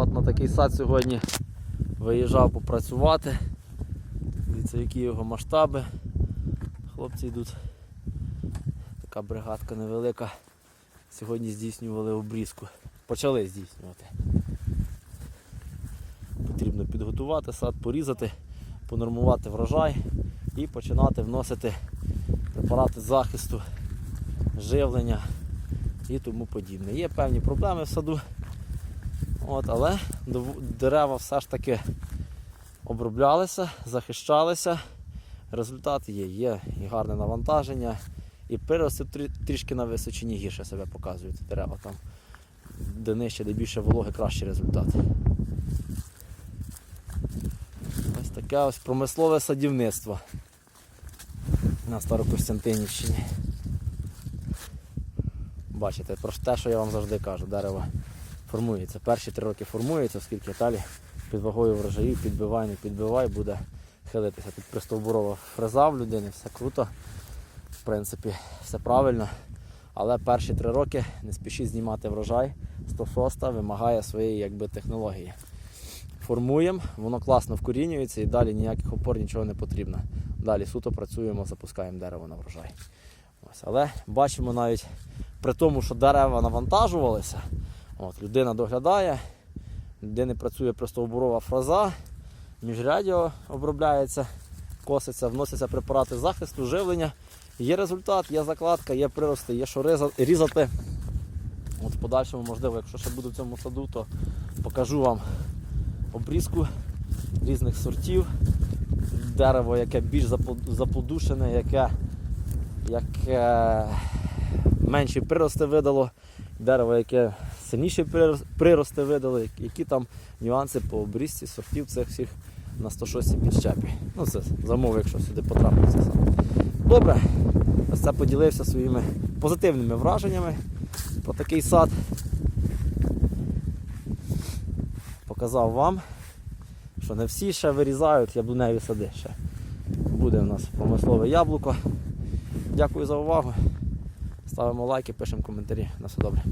От на такий сад сьогодні виїжджав попрацювати. Дивіться, які його масштаби. Хлопці йдуть. Така бригадка невелика. Сьогодні здійснювали обрізку. Почали здійснювати. Потрібно підготувати сад, порізати, понормувати врожай і починати вносити препарати захисту, живлення і тому подібне. Є певні проблеми в саду, от, але дерева все ж таки оброблялися, захищалися. Результат є, є і гарне навантаження, і прирости трішки на височині гірше себе показують дерева там, де нижче, де більше вологи, кращий результат. Ось таке ось промислове садівництво на Старокостянтинівщині. Бачите, про те, що я вам завжди кажу, дерево формується. Перші три роки формується, оскільки далі під вагою врожаїв підбивай, не підбивай, буде хилитися. Тут пристовбурова фреза в людини, все круто, в принципі, все правильно. Але перші три роки не спішіть знімати врожай. 106 вимагає своєї якби, технології. Формуємо, воно класно вкорінюється і далі ніяких опор нічого не потрібно. Далі суто працюємо, запускаємо дерево на врожай. Ось, але бачимо навіть при тому, що дерева навантажувалися, от, людина доглядає, людини працює пристовбурова фраза, міжрядіо обробляється, коситься, вносяться препарати захисту, живлення. Є результат, є закладка, є прирости, є що різати. От в подальшому, можливо, якщо ще буду в цьому саду, то покажу вам обрізку різних сортів. Дерево, яке більш запл- заплодушене, яке, яке менші прирости видало, дерево, яке сильніші прирос- прирости видало, які- там нюанси по обрізці сортів цих всіх на 106 підщепі. Ну це замови, якщо сюди потрапиться. Добре, ось це поділився своїми позитивними враженнями про такий сад. Показав вам, що не всі ще вирізають яблуневі сади. Ще буде у нас промислове яблуко. Дякую за увагу. Ставимо лайки, пишемо коментарі. На все добре.